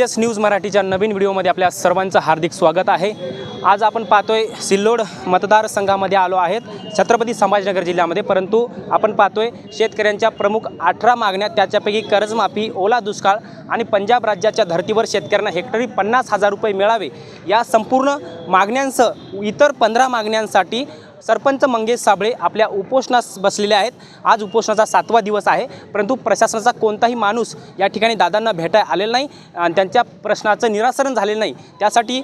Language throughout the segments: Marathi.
एस न्यूज मराठीच्या नवीन व्हिडिओमध्ये आपल्या सर्वांचं हार्दिक स्वागत आहे. आज आपण पाहतोय सिल्लोड मतदारसंघामध्ये आलो आहेत. छत्रपती संभाजीनगर जिल्ह्यामध्ये परंतु आपण पाहतोय शेतकऱ्यांच्या प्रमुख अठरा मागण्या त्याच्यापैकी कर्जमाफी ओला दुष्काळ आणि पंजाब राज्याच्या धर्तीवर शेतकऱ्यांना हेक्टरी पन्नास हजार रुपये मिळावे. या संपूर्ण मागण्यांसह इतर पंधरा मागण्यांसाठी सरपंच मंगेश साबळे आपल्या उपोषणास बसलेले आहेत. आज उपोषणाचा सातवा दिवस आहे. परंतु प्रशासनाचा कोणताही माणूस या ठिकाणी दादांना भेटाय आलेला नाही आणि त्यांच्या प्रश्नाचं निरासरण झालेलं नाही. त्यासाठी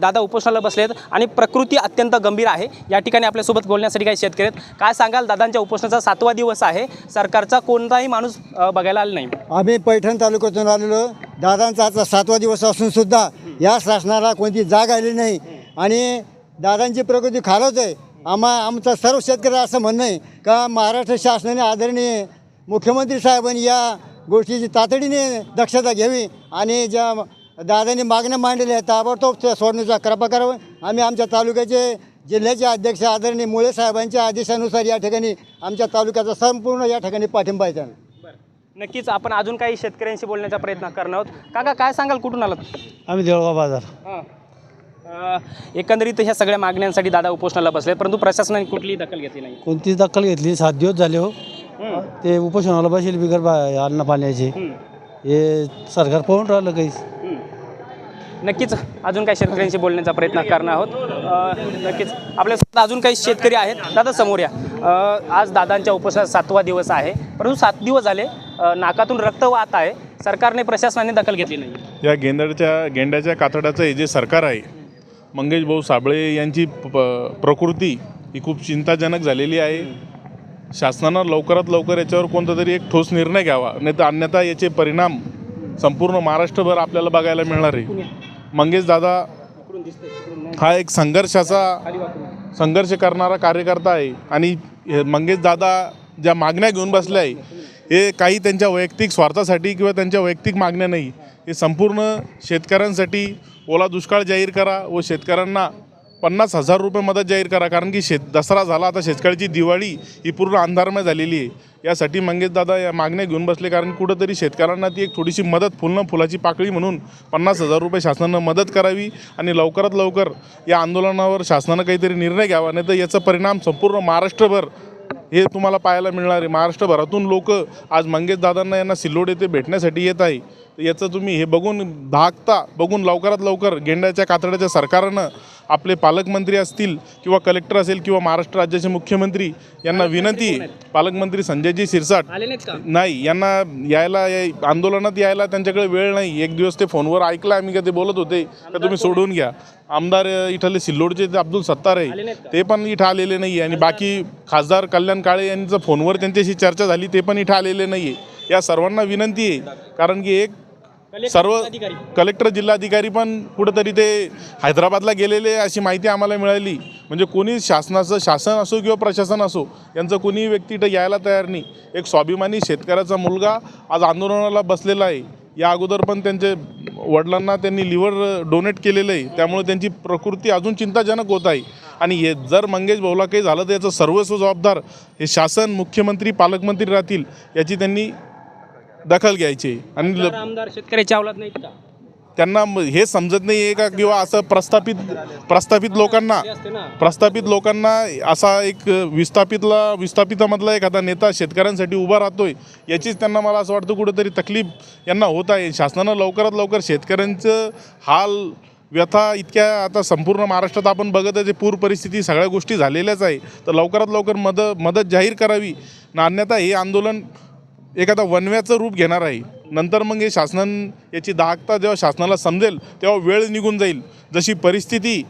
दादा उपोषणाला बसले आहेत आणि प्रकृती अत्यंत गंभीर आहे. या ठिकाणी आपल्यासोबत बोलण्यासाठी काही शेतकरी आहेत. काय सांगाल? दादांच्या उपोषणाचा सातवा दिवस आहे. सरकारचा कोणताही माणूस बघायला आला नाही. आम्ही पैठण तालुक्यातून आलेलो. दादांचा आजचा सातवा दिवस असून सुद्धा या शासनाला कोणती जाग आली नाही. आणि दादांची प्रकृती खालच आहे आम्हा आमचं सर्व शेतकरी असं म्हणणं आहे का महाराष्ट्र शासनाने आदरणीय मुख्यमंत्री साहेबांनी या गोष्टीची तातडीने दक्षता घ्यावी आणि ज्या दादांनी मागण्या मांडलेल्या आहेत ताबडतोब त्या सोडण्याचा कृपा करावं. आम्ही आमच्या तालुक्याचे जिल्ह्याचे अध्यक्ष आदरणीय मुळे साहेबांच्या आदेशानुसार या ठिकाणी आमच्या तालुक्याचा संपूर्ण या ठिकाणी पाठिंबा आहे त्यांना. नक्कीच आपण अजून काही शेतकऱ्यांशी बोलण्याचा प्रयत्न करणार आहोत. काका काय सांगाल? कुठून आलात? आम्ही देवळगाव बाजार. हां. एकंदरीत ह्या सगळ्या मागण्यांसाठी दादा उपोषणाला बसले परंतु प्रशासनाने कुठलीही दखल घेतली नाही. कोणतीच दखल घेतली सात दिवस झाले हो. ते उपोषणाला बसेल बिगर बा अन्न पाण्याचे. हं. सरकार पाहून राहिलं काहीच. हं. नक्कीच अजून काही शेतकऱ्यांशी बोलण्याचा प्रयत्न करणार आहोत. नक्कीच. आपल्यासोबत अजून काही शेतकरी आहेत. दादा समोर या. आज दादांच्या उपोषणाचा सातवा दिवस आहे. परंतु सात दिवस झाले नाकातून रक्त वाहत आहे. सरकारने प्रशासनाने दखल घेतली नाही. या गेंड्याच्या गेंड्याच्या कातड्याचं हे जे सरकार आहे मंगेश भाऊ साबळे यांची प- प्रकृती ही खूप चिंताजनक झालेली आहे. शासनानं लवकरात लवकर याच्यावर कोणता तरी एक ठोस निर्णय घ्यावा. नाही तर अन्यथा याचे परिणाम संपूर्ण महाराष्ट्रभर आपल्याला बघायला मिळणार आहे. मंगेश दादा हा एक संघर्षाचा संघर्ष करणारा कार्यकर्ता आहे. आणि मंगेश दादा ज्या मागण्या घेऊन बसले आहे हे काही त्यांच्या वैयक्तिक स्वार्थासाठी किंवा त्यांच्या वैयक्तिक मागण्या नाही हे संपूर्ण शेतकऱ्यांसाठी ओला दुष्काळ जाहीर करा व शेतकऱ्यांना पन्नास हजार रुपये मदत जाहीर करा. कारण की शेत दसरा झाला आता शेतकऱ्याची दिवाळी ही पूर्ण अंधारमय झालेली आहे. यासाठी मंगेश दादा या मागण्या घेऊन बसले कारण कुठंतरी शेतकऱ्यांना ती एक थोडीशी मदत फुलणं फुलाची पाकळी म्हणून पन्नास हजार रुपये शासनानं मदत करावी आणि लवकरात लवकर या आंदोलनावर शासनानं काहीतरी निर्णय घ्यावा नाही तर याचा परिणाम संपूर्ण महाराष्ट्रभर हे तुम्हाला पाहायला मिळणार आहे. महाराष्ट्रभरातून लोक आज मंगेश दादांना यांना सिल्लोड येथे भेटण्यासाठी येत आहे. याचं तुम्ही हे बघून धाकता बघून लवकरात लवकर गेंड्याच्या कातड्याच्या सरकारनं आपले पालकमंत्री असतील किंवा कलेक्टर असेल किंवा महाराष्ट्र राज्याचे मुख्यमंत्री यांना विनंती आहे पालकमंत्री संजयजी का? नाही यांना यायला आंदोलनात यायला त्यांच्याकडे वेळ नाही. एक दिवस ते फोनवर ऐकलं आम्ही का ते बोलत होते का तुम्ही सोडून घ्या. आमदार इथले सिल्लोडचे अब्दुल सत्तार आहे. ते पण इथं आलेले नाही आणि बाकी खासदार कल्याण काळे यांचं फोनवर त्यांच्याशी चर्चा झाली ते पण इथं आलेले नाही आहे या सर्वांना विनंती आहे. कारण की एक सर्व कलेक्टर जिल्हाधिकारी पण कुठंतरी ते हैदराबादला गेलेले अशी माहिती आम्हाला मिळाली. म्हणजे कोणी शासनाचं शासन असो किंवा प्रशासन असो यांचं कोणी व्यक्ती इथं यायला तयार नाही. एक स्वाभिमानी शेतकऱ्याचा मुलगा आज आंदोलनाला बसलेला आहे. या अगोदर पण त्यांचे वडिलांना त्यांनी लिव्हर डोनेट केलेलं आहे. त्यामुळे त्यांची प्रकृती अजून चिंताजनक होत आहे. आणि हे जर मंगेश भाऊला काही झालं तर याचं सर्वस्व जबाबदार हे शासन मुख्यमंत्री पालकमंत्री राहतील याची त्यांनी दखल घ्यायची. आणि ल- आमदार आमदार शेतकऱ्याच्या अवलाद नाहीत का? त्यांना म- हे समजत नाही आहे का किंवा असं प्रस्थापित प्रस्थापित लोकांना ते असते ना. प्रस्थापित लोकांना असा एक विस्थापितला विस्थापितामधला एखादा नेता शेतकऱ्यांसाठी उभा राहतोय याचीच त्यांना मला असं वाटतं कुठेतरी तकलीफ यांना होत आहे. शासनानं लवकरात लवकर शेतकऱ्यांचं हाल व्यथा इतक्या आता संपूर्ण महाराष्ट्रात आपण बघत आहे जे पूर परिस्थिती सगळ्या गोष्टी झालेल्याच आहे. तर लवकरात लवकर मदत मदत जाहीर करावी. ना अन्यथा हे आंदोलन एखादा वनव्याचं रूप घेणार आहे नंतर मग हे शासनान याची दाहकता जेव्हा शासनाला समजेल तेव्हा वेळ निघून जाईल. जशी परिस्थिती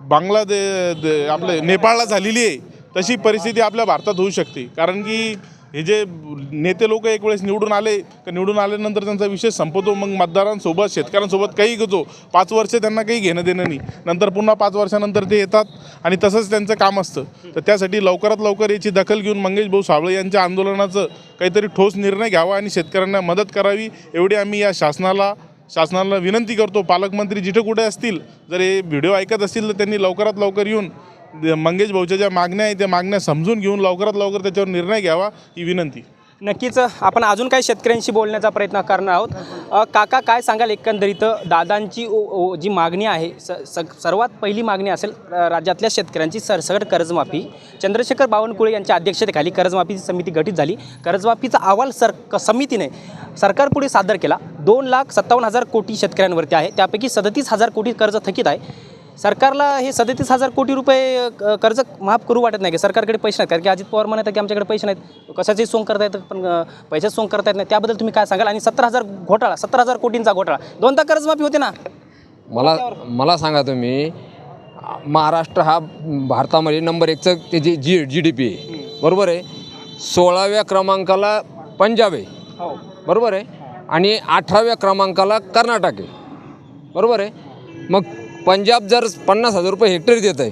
बांगलादे आपलं नेपाळला झालेली आहे तशी परिस्थिती आपल्या भारतात होऊ शकते. कारण की हे जे नेते लोक एक वेळेस निवडून आले तर निवडून आल्यानंतर त्यांचा विषय संपतो. मग मतदारांसोबत शेतकऱ्यांसोबत काही घेतो. पाच वर्ष त्यांना काही घेणं देणं नाही. नंतर पुन्हा पाच वर्षानंतर ते येतात आणि तसंच त्यांचं काम असतं. तर त्यासाठी लवकरात लवकर याची दखल घेऊन मंगेश भाऊ साबळे यांच्या आंदोलनाचं काहीतरी ठोस निर्णय घ्यावा आणि शेतकऱ्यांना मदत करावी एवढी आम्ही या शासनाला शासनाला विनंती करतो. पालकमंत्री जिथे कुठे असतील जर हे व्हिडिओ ऐकत असतील तर त्यांनी लवकरात लवकर येऊन मंगेश भाऊच्या ज्या मागण्या आहेत त्या मागण्या समजून घेऊन लवकरात लवकर त्याच्यावर निर्णय घ्यावा ही विनंती. नक्कीच आपण अजून काही शेतकऱ्यांशी बोलण्याचा प्रयत्न करणार आहोत. काका काय सांगाल एकंदरीत? दादांची ओ- ओ- जी मागणी आहे स स- सर्वात पहिली मागणी असेल राज्यातल्या शेतकऱ्यांची सरसकट कर्जमाफी. चंद्रशेखर बावनकुळे यांच्या अध्यक्षतेखाली कर्जमाफीची समिती गठीत झाली. कर्जमाफीचा अहवाल सर क- समितीने सरकारपुढे सादर केला. दोन लाख सत्तावन्न हजार कोटी शेतकऱ्यांवरती आहे. त्यापैकी सदतीस हजार कोटी कर्ज थकीत आहे. सरकारला हे सदतीस हजार कोटी रुपये कर्ज माफ करू वाटत नाही की? सरकारकडे पैसे नाहीत. कारण की अजित पवार म्हणतात की आमच्याकडे पैसे नाहीत. कशाचे सोंग करता येतं पण अ, सोंग करता येत नाही त्याबद्दल तुम्ही काय सांगाल? आणि सत्तर हजार घोटाळा सत्तर हजार कोटींचा घोटाळा. दोनदा कर्जमाफी होते ना? मला मला सांगा तुम्ही महाराष्ट्र हा भारतामध्ये नंबर एकचं त्याची जी जी डी पी आहे. बरोबर आहे? सोळाव्या क्रमांकाला पंजाब आहे. हो. बरोबर आहे? आणि अठराव्या क्रमांकाला कर्नाटक आहे. बरोबर आहे? मग पंजाब जर पन्नास हजार रुपये हेक्टरी देत आहे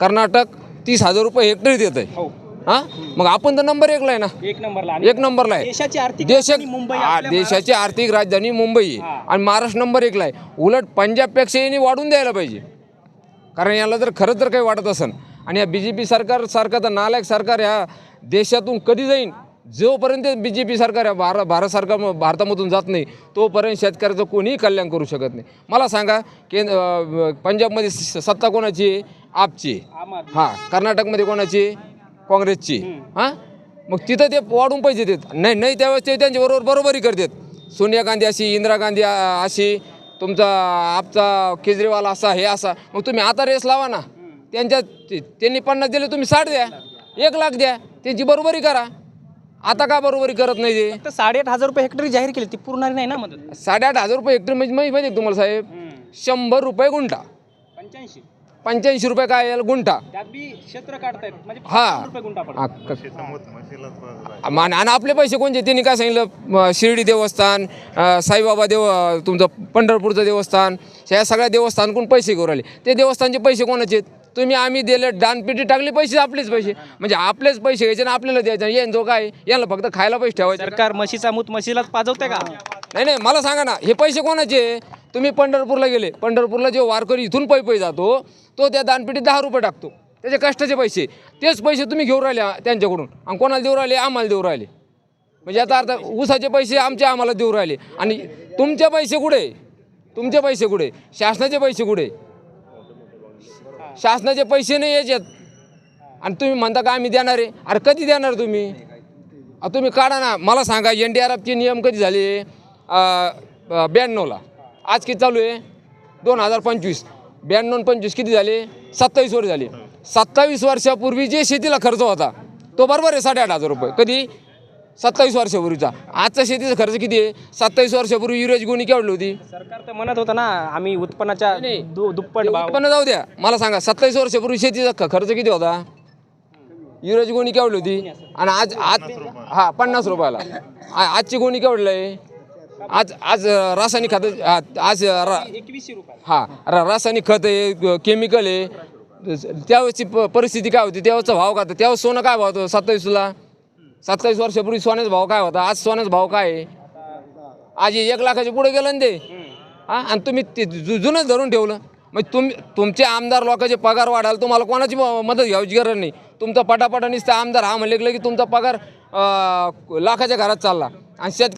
कर्नाटक तीस हजार रुपये हेक्टरी देत आहे. हो. हां? मग आपण तर नंबर एकला आहे ना? एक नंबरला एक नंबरला आहे. देशाची आर्थिक राजधानी मुंबई आपल्या देशाची आर्थिक राजधानी मुंबई. आहे. आणि महाराष्ट्र नंबर एकला आहे. उलट पंजाबपेक्षा यांनी वाढून द्यायला पाहिजे. कारण याला जर खरंच जर काही वाटत असेल आणि या बी जे पी सरकार सारखं तर नालायक सरकार ह्या देशातून कधी जाईन? जोपर्यंत बी जे पी सरकार या भारत भारत सरकार भारतामधून जात नाही तोपर्यंत शेतकऱ्याचं कोणीही कल्याण करू शकत नाही. मला सांगा केंद्र पंजाबमध्ये सत्ता कोणाची आहे? आपची. हां कर्नाटकमध्ये कोणाची आहे? काँग्रेसची. हां? मग तिथं ते वाढून पैसे देत. नाही नाही त्यावेळेस ते त्यांच्याबरोबर बरोबरी करतात. सोनिया गांधी अशी इंदिरा गांधी अशी तुमचा आपचा केजरीवाल असा हे असा. मग तुम्ही आता रेस लावा ना. त्यांच्या त्यांनी पन्नास दिले तुम्ही साठ द्या. एक लाख द्या. त्यांची बरोबरी करा. आता का बरोबरी करत नाही ते? फक्त साडेआठ हजार रुपये हेक्टरी जाहीर केली ती पुरणारी नाही ना मदत? साडेआठ हजार रुपये हेक्टर म्हणजे माहिती माहिती आहे का तुम्हाला साहेब? शंभर रुपये गुंठा. पंच्याऐंशी. पंच्याऐंशी रुपये काय याला गुंठा? त्यात बी क्षेत्र काढतायत म्हणजे हा. 50 रुपये गुंठा पडतो हा, क- मान- आणि आपले पैसे कोणते त्यांनी काय सांगितलं? म, शिर्डी देवस्थान अ, साईबाबा देव अ, तुमचं पंढरपूरचं देवस्थान ह्या सगळ्या देवस्थानकडून पैसे घेऊन राहिले. ते देवस्थानचे पैसे कोणाचे आहेत? तुम्ही आम्ही दिले दानपेटी टाकली पैसे आपलेच पैसे. म्हणजे आपलेच पैसे घ्यायचे आणि आपल्याला द्यायचे. आणि यांचं काय? यांना फक्त खायला पैसे ठेवायचे. सरकार म्हशीचा मूत म्हशीलाच पाजवते का? नाही नाही मला सांगा ना हे पैसे कोणाचे? तुम्ही पंढरपूरला गेले. पंढरपूरला जो वारकरी इथून पै पै जातो तो त्या दानपेटीत दहा रुपये टाकतो. त्याचे कष्टाचे पैसे. तेच पैसे तुम्ही घेऊन राहिले त्यांच्याकडून. आणि कोणाला देऊ राहिले? आम्हाला देऊ राहिले. म्हणजे आता अर्थ ऊसाचे पैसे आमचे आम्हाला देऊ राहिले. आणि तुमचे पैसे कुठे? तुमचे पैसे कुठे? शासनाचे पैसे कुठे? शासनाचे पैसे नाही याच्यात. आणि तुम्ही म्हणता का आम्ही देणार आहे? अरे कधी देणार तुम्ही? तुम्ही काढा ना. मला सांगा एन डी आर एफचे नियम कधी झाले? ब्याण्णवला. आज किती चालू आहे? दोन हजार पंचवीस. ब्याण्णव पंचवीस किती झाले? सत्तावीस वर्ष झाले. सत्तावीस वर्षापूर्वी जे शेतीला खर्च होता तो बरोबर आहे साडेआठ हजार रुपये. कधी? सत्तावीस वर्षापूर्वीचा. आजचा शेतीचा खर्च किती आहे? सत्तावीस वर्षापूर्वी युरेज गुणी केवढली होती? सरकार तर म्हणत होतं ना आम्ही उत्पन्नाच्या नाही. दु- दुप्पट भाव. उत्पन्न जाऊ द्या. मला सांगा सत्तावीस वर्षापूर्वी शेतीचा ख- खर्च किती होता? युरोची गोणी केवढी होती? आणि आज आज हा पन्नास रुपयाला. आ- आजची गोणी केवढी आहे आज आज अं, रासायनिक खत आज अं, रा- एकवीसशे रुपये हा रा- रासायनिक खत आहे केमिकल आहे. त्यावेळेसची प- परिस्थिती काय होती? त्यावेळेचा भाव काय होता? त्यावेळेस सोनं काय भाव होतं सत्तावीसला? सत्तावीस वर्षापूर्वी सोन्याचा भाव काय होता? आज सोन्याचा भाव काय आहे? आज एक लाखाच्या पुढे गेलं ना ते. हा? आणि तुम्ही ते जु- जुनंच धरून ठेवलं. मग तुम्ही तुमचे आमदार लोकांचे पगार वाढाल तुम्हाला कोणाची मदत घ्यायची गरज नाही. तुमचा पटापटा निसता आमदार हा म्हणले की तुमचा पगार लाखाच्या घरात चालला. आणि शेत